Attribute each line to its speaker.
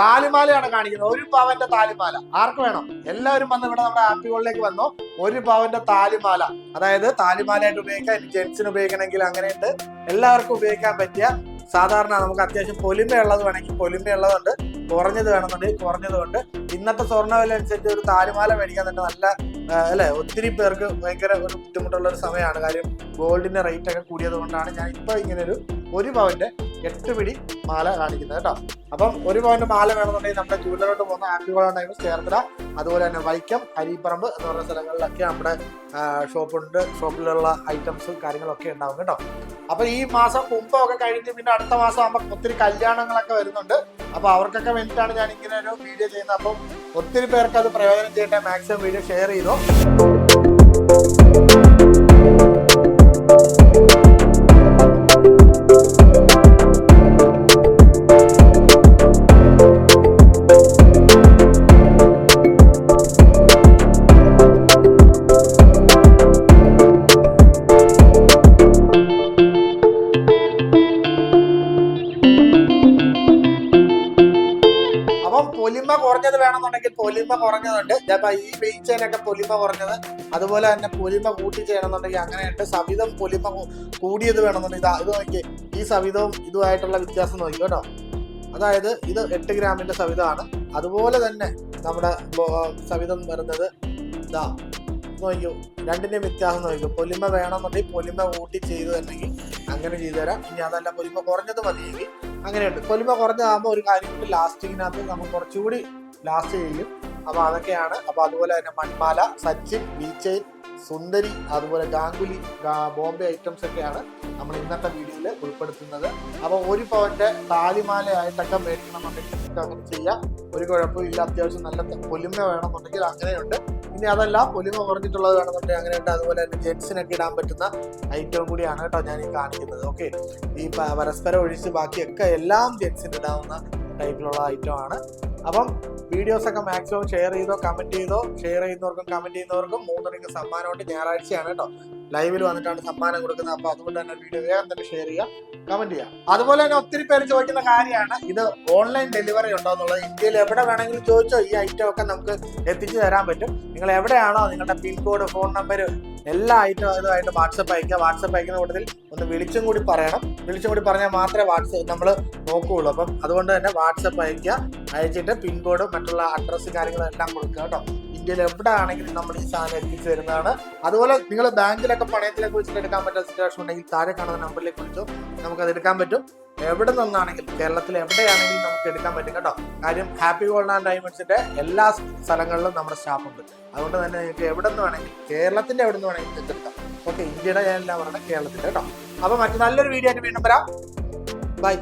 Speaker 1: താലിമാലയാണ് കാണിക്കുന്നത്. ഒരു പവന്റെ താലിമാല. ആർക്ക് വേണം? എല്ലാവരും വന്ന് ഇവിടെ നമ്മുടെ ആപ്പികളിലേക്ക് വന്നു. ഒരു പവന്റെ താലിമാല. അതായത് താലിമാലയായിട്ട് ഉപയോഗിക്കാം ജെൻസിന് ഉപയോഗിക്കണമെങ്കിൽ അങ്ങനെയുണ്ട്. എല്ലാവർക്കും ഉപയോഗിക്കാൻ പറ്റിയ സാധാരണ നമുക്ക് അത്യാവശ്യം പൊലിമയുള്ളത് വേണമെങ്കിൽ പൊലിമയുള്ളതുണ്ട് കുറഞ്ഞത് വേണമെന്നുണ്ടെങ്കിൽ കുറഞ്ഞതുകൊണ്ട് ഇന്നത്തെ സ്വർണ വില അനുസരിച്ച് ഒരു താലിമാല മേടിക്കാൻ തന്നെ നല്ല അല്ലെ? ഒത്തിരി പേർക്ക് ഭയങ്കര ഒരു ബുദ്ധിമുട്ടുള്ള ഒരു സമയമാണ്. കാര്യം ഗോൾഡിന്റെ റേറ്റ് ഒക്കെ കൂടിയത് കൊണ്ടാണ് ഞാൻ ഇപ്പൊ ഇങ്ങനെ ഒരു ഒരു പവന്റെ എട്ട് പിടി മാല കാണിക്കുന്നത് കേട്ടോ. അപ്പം ഒരു പവന്റെ മാല വേണമെന്നുണ്ടെങ്കിൽ നമ്മുടെ ജൂലറോട്ട് പോകുന്ന ടൈമ് ചേർത്തല അതുപോലെ തന്നെ വൈക്കം അരിപ്പറമ്പ് എന്ന് പറയുന്ന സ്ഥലങ്ങളിലൊക്കെ നമ്മുടെ ഷോപ്പുണ്ട്. ഷോപ്പിലുള്ള ഐറ്റംസും കാര്യങ്ങളൊക്കെ ഉണ്ടാവും കേട്ടോ. അപ്പൊ ഈ മാസം കുംഭമൊക്കെ കഴിഞ്ഞ് പിന്നെ അടുത്ത മാസം ആകുമ്പോൾ ഒത്തിരി കല്യാണങ്ങളൊക്കെ വരുന്നുണ്ട്. അപ്പൊ അവർക്കൊക്കെ വേണ്ടിയിട്ടാണ് ഞാൻ ഇങ്ങനെ ഒരു വീഡിയോ ചെയ്യുന്നത്. അപ്പം ഒത്തിരി പേർക്ക് അത് പ്രയോജനം ചെയ്യട്ടെ മാക്സിമം വീഡിയോ ഷെയർ ചെയ്തോ. പൊലിമ കുറഞ്ഞത് വേണമെന്നുണ്ടെങ്കിൽ പൊലിമ കുറഞ്ഞതുണ്ട്. ചിലപ്പോ ഈ വെയിച്ചതിനൊക്കെ പൊലിമ കുറഞ്ഞത്. അതുപോലെ തന്നെ പൊലിമ കൂട്ടി ചെയ്യണമെന്നുണ്ടെങ്കിൽ അങ്ങനെയുണ്ട്. സവിധം പൊലിമ കൂടിയത് വേണമെന്നുണ്ടെങ്കിൽ ഇതാ ഇത് നോക്കി ഈ സവിധവും ഇതുമായിട്ടുള്ള വ്യത്യാസം നോക്കി കേട്ടോ. അതായത് ഇത് എട്ട് ഗ്രാമിന്റെ സവിധമാണ്. അതുപോലെ തന്നെ നമ്മുടെ സവിധം വരുന്നത് ഇതാ നോക്കൂ രണ്ടിന്റെയും വ്യത്യാസം നോക്കൂ പൊലിമ വേണമെന്നുണ്ടെങ്കിൽ പൊലിമ കൂട്ടി ചെയ്തു അല്ലെങ്കിൽ അങ്ങനെ ചെയ്തു തരാം. ഇനി അതല്ല പൊലിമ കുറഞ്ഞത് മതിയെങ്കിൽ അങ്ങനെയുണ്ട്. പൊലിമ കുറഞ്ഞതാകുമ്പോൾ ഒരു കാര്യം കൂടി ലാസ്റ്റിങ്ങിനകത്ത് നമുക്ക് കുറച്ചുകൂടി ലാസ്റ്റ് ചെയ്യും. അപ്പോൾ അതൊക്കെയാണ്. അപ്പോൾ അതുപോലെ തന്നെ മൺമാല സച്ചിൻ ബീച്ചൈൻ സുന്ദരി അതുപോലെ ഗാംഗുലി ബോംബെ ഐറ്റംസ് ഒക്കെയാണ് നമ്മൾ ഇന്നത്തെ വീഡിയോയിൽ ഉൾപ്പെടുത്തുന്നത്. അപ്പോൾ ഒരു പവന്റെ താലിമാലയായിട്ടൊക്കെ മേടിക്കണമെന്നുണ്ടെങ്കിൽ നിങ്ങൾക്ക് അങ്ങനെ ചെയ്യാം. ഒരു കുഴപ്പമില്ല അത്യാവശ്യം നല്ല പൊലിമ വേണമെന്നുണ്ടെങ്കിൽ അങ്ങനെയുണ്ട്. ഇനി അതല്ല പൊലിമ കുറഞ്ഞിട്ടുള്ളത് വേണമെന്നുണ്ടെങ്കിൽ അങ്ങനെയുണ്ട്. അതുപോലെ തന്നെ ജെൻസിനൊക്കെ ഇടാൻ പറ്റുന്ന ഐറ്റവും കൂടിയാണ് കേട്ടോ ഞാൻ ഈ കാണിക്കുന്നത്. ഓക്കെ. ഈ പരസ്പരം ഒഴിച്ച് ബാക്കിയൊക്കെ എല്ലാം ജെൻസിന് ഇടാവുന്ന ടൈപ്പിലുള്ള ഐറ്റം ആണ്. അപ്പം വീഡിയോസ് ഒക്കെ മാക്സിമം ഷെയർ ചെയ്തോ കമന്റ് ചെയ്തോ ഷെയർ ചെയ്യുന്നവർക്കും കമന്റ് ചെയ്യുന്നവർക്കും മൂന്നിനൊക്കെ സമ്മാനമുണ്ട് ഞായറാഴ്ചയാണ് കേട്ടോ. ലൈവിൽ വന്നിട്ടാണ് സമ്മാനം കൊടുക്കുന്നത്. അപ്പൊ അതുകൊണ്ട് തന്നെ വീഡിയോ വേഗം തന്നെ ഷെയർ ചെയ്യുക കമന്റ് ചെയ്യാം അതുപോലെ തന്നെ ഒത്തിരി പേര് ചോദിക്കുന്ന കാര്യമാണ് ഇത് ഓൺലൈൻ ഡെലിവറി ഉണ്ടോ എന്നുള്ളത്. ഇന്ത്യയിൽ എവിടെ വേണമെങ്കിലും ചോദിച്ചോ ഈ ഐറ്റം ഒക്കെ നമുക്ക് എത്തിച്ചു തരാൻ പറ്റും. നിങ്ങൾ എവിടെയാണോ നിങ്ങളുടെ പിൻകോഡ് ഫോൺ നമ്പർ എല്ലാ ഐറ്റം ഇതുമായിട്ട് വാട്സപ്പ് അയക്കുക വാട്സപ്പ് അയക്കുന്ന കൂട്ടത്തിൽ ഒന്ന് വിളിച്ചും കൂടി പറയണം. വിളിച്ചും കൂടി പറഞ്ഞാൽ മാത്രമേ വാട്സപ്പ് നമ്മൾ നോക്കുകയുള്ളൂ. അപ്പം അതുകൊണ്ട് തന്നെ വാട്സപ്പ് അയക്കുക അയച്ചിട്ട് പിൻകോഡ് മറ്റുള്ള അഡ്രസ്സ് കാര്യങ്ങളും എല്ലാം കൊടുക്കുക കേട്ടോ. ഇന്ത്യയിൽ എവിടെ ആണെങ്കിലും നമ്മൾ ഈ സാധനം എത്തിച്ചു തരുന്നതാണ്. അതുപോലെ നിങ്ങൾ ബാങ്കിലൊക്കെ പണയത്തിലൊക്കെ വെച്ചിട്ട് എടുക്കാൻ പറ്റുന്ന സിറ്റുവേഷൻ ഉണ്ടെങ്കിൽ താഴെ കാണുന്ന നമ്പറിലേക്ക് വിളിച്ചോ. നമുക്കത് എടുക്കാൻ പറ്റും. എവിടെ നിന്നാണെങ്കിലും കേരളത്തിൽ എവിടെയാണെങ്കിലും നമുക്ക് എടുക്കാൻ പറ്റും കേട്ടോ. കാര്യം ഹാപ്പി ഗോൾഡ് ആൻഡ് ഡയമണ്ട്സിന്റെ എല്ലാ സ്ഥലങ്ങളിലും നമ്മുടെ സ്റ്റാഫ് ഉണ്ട്. അതുകൊണ്ട് തന്നെ നിങ്ങൾക്ക് എവിടെ നിന്ന് വേണമെങ്കിലും കേരളത്തിന്റെ എവിടെ നിന്ന് വേണമെങ്കിലും എടുക്കാം. ഓക്കെ ഇന്ത്യയുടെ എല്ലാം പറഞ്ഞാൽ കേരളത്തിന്റെ കേട്ടോ. അപ്പൊ മറ്റു നല്ലൊരു വീഡിയോ ആയിട്ട് വീണ്ടും വരാം. ബൈ